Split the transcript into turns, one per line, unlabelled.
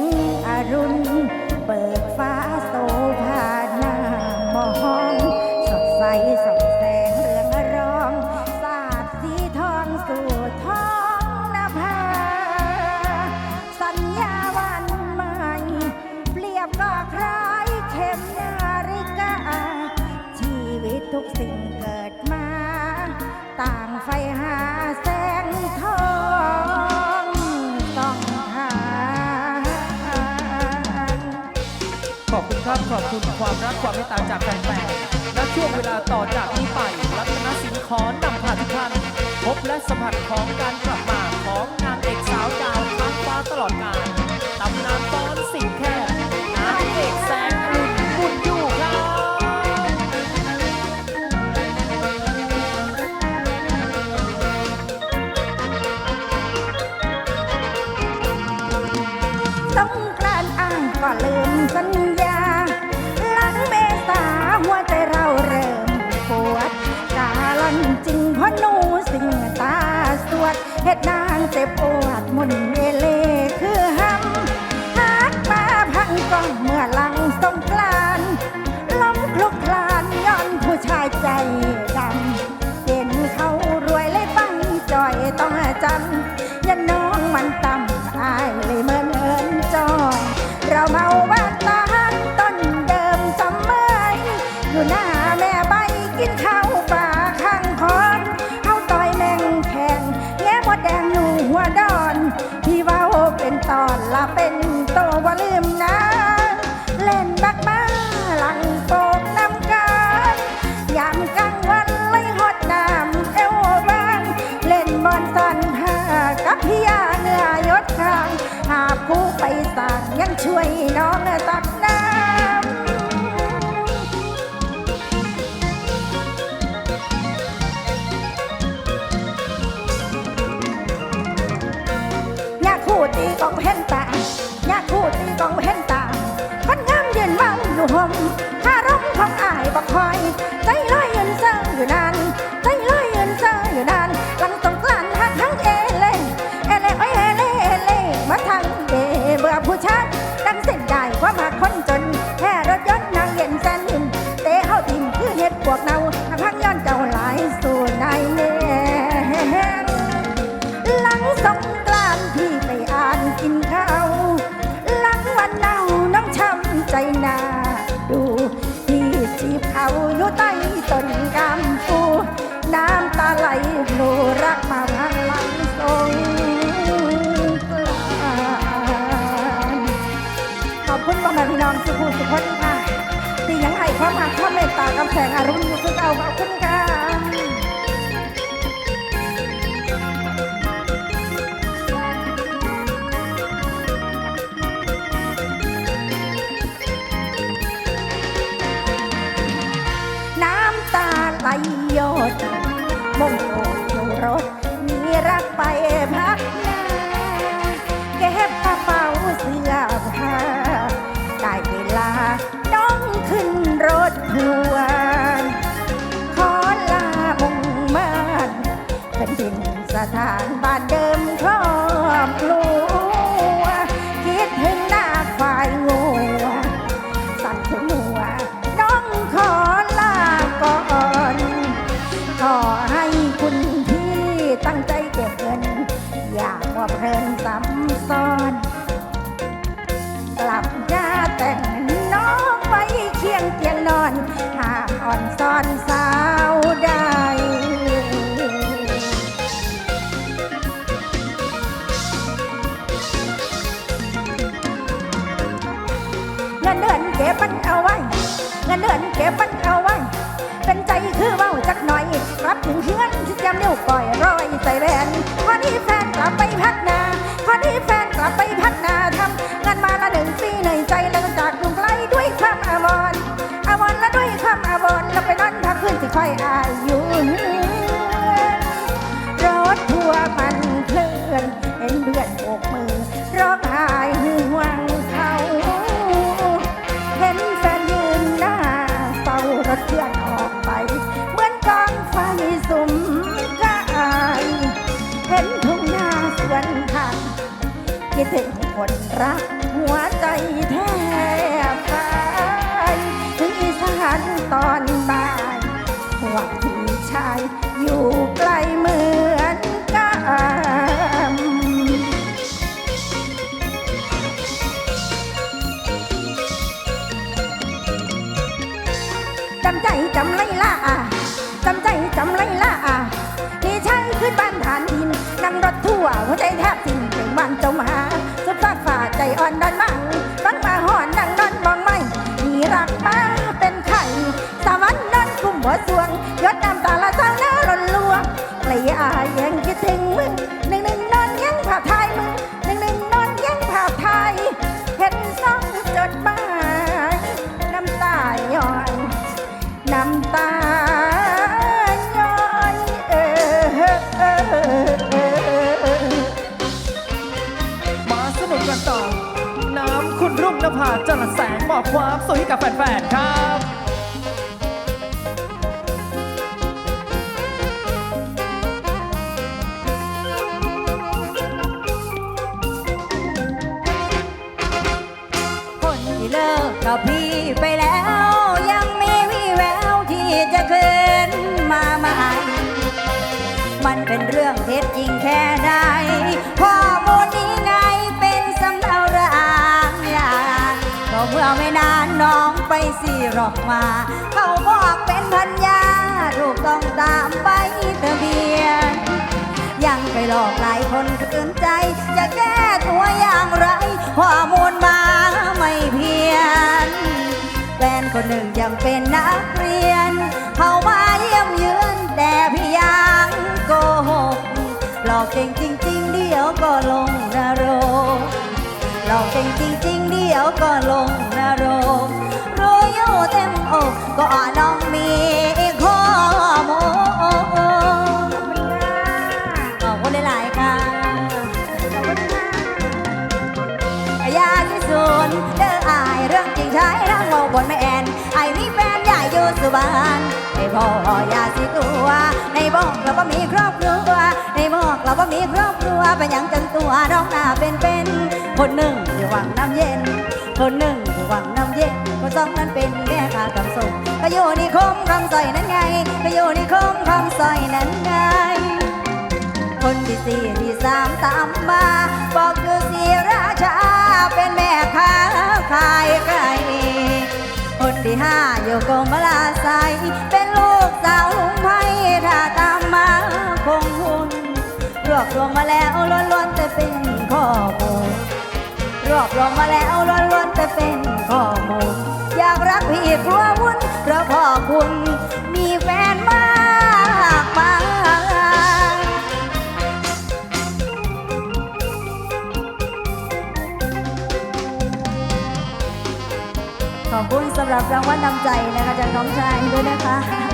งอรุณ เปิดฟ้าโศก อ
บคุณครับ ขอบคุณความรักความเมตตาจากแฟนๆและช่วงเวลาต่อจากนี้ไปรัตนสินขอนำพาทุกท่านพบและสัมผัสของการกลับมาของนางเอกสาวดาวค้างฟ้าตลอดกาลตำนาน
ต้อง พี่ยาเนื้อยศคางหาผู้ไปสังยังช่วยน้องตักน้ำยาคู่ตีกองเห็นแตายาคู่ตีกองเห็น คามหักควาเมตตากำแสงอรุณคือเก่าขอบคุ้มกันน้ำตาไหลหยดมงคลานสาวไดเงินเดือนเก็บมันเอาไว้ เงินเดือนเก็บมันเอาไว้ เป็นใจคือเว้าจักหน่อย รับถึงเพื่อนที่จำเดียวก่อยรอยใส่แหวนพอดีแฟนกลับไปพักนาพอดีแฟนกลับไปพักนาทำ ได้ยู่นรถทัวมันเคลื่อเห็นเดือนกมือร้องไห้ห่วงเขาเห็นแฟนยืนหน้าเฝ้ารถเคลื่อออกไป เหมือนกองไฟสุมกายเห็นทุ่นาสวนทางคิดถึงคนรักหัวใจแท้ ห่วงพี่ กันต่อ น้ำ
คุณรุ่งนภาจรัสแสงมอบความสุขให้กับแฟนๆครับ
คนที่เลิกกับพี่ไปแล้ว ยังมีวี่แววที่จะคืนมาใหม่มันเป็นเรื่องเท็จจริง ก็เมื่อไม่นานน้องไปสี่รอกมา เขาบอกเป็นพันยาถูกต้องตามใบทะเบียน ยังไปหลอกหลายคนคืนใจ จะแก้ตัวอย่างไรข้อมูลมาไม่เพียนแฟนคนหนึ่งยังเป็นนักเรียน เขามาเยี่ยมเยือนแต่พี่ยังโกหกหลอกเก่งจริง ๆ เดี๋ยวก็ลง หลอกเก่งจริง ๆ เดี๋ยวก็ลงนรกรู้อยู่เต็มอกก็น้องมีข้อมูลขอบคุณหลายๆค่ะอยาที่สุนเด้ออายเรื่องจริงใช้ทั้งเมาบนไม่แอนไอ้นี่แฟนใหญ่อยู่สุบาน ในพ่อยาสิตัว ในบอกเราว่ามีครอบครัว ในบอกเราว่ามีครอบครัวเป็นหยังจังตัวน้องหน้าเป็นเป็นคนหนึ่งอยู่หวังน้ำเย็น คนหนึ่งอยู่หวังน้ำเย็นคนสองนั้นเป็นแม่ค้าคำส่งก็อยู่นิคมคำสอยนั้นไงก็อยู่นิคมคำสอยนั้นไงคนที่สี่ที่สามตามมาบอกคือสีราชาเป็นแม่ค้าขายไก่คนที่ห้าอยู่กรมลาไซ มาแล้วล้วนๆแต่เป็นข้อมูลรวบรวมมาแล้วล้วนๆแต่เป็นข้อมูลอยากรักพี่กลัววุ่นเพราะพ่อคุณมีแฟนมากมายขอบคุณสำหรับรางวัลนำใจนะคะจากน้องชายด้วยนะคะ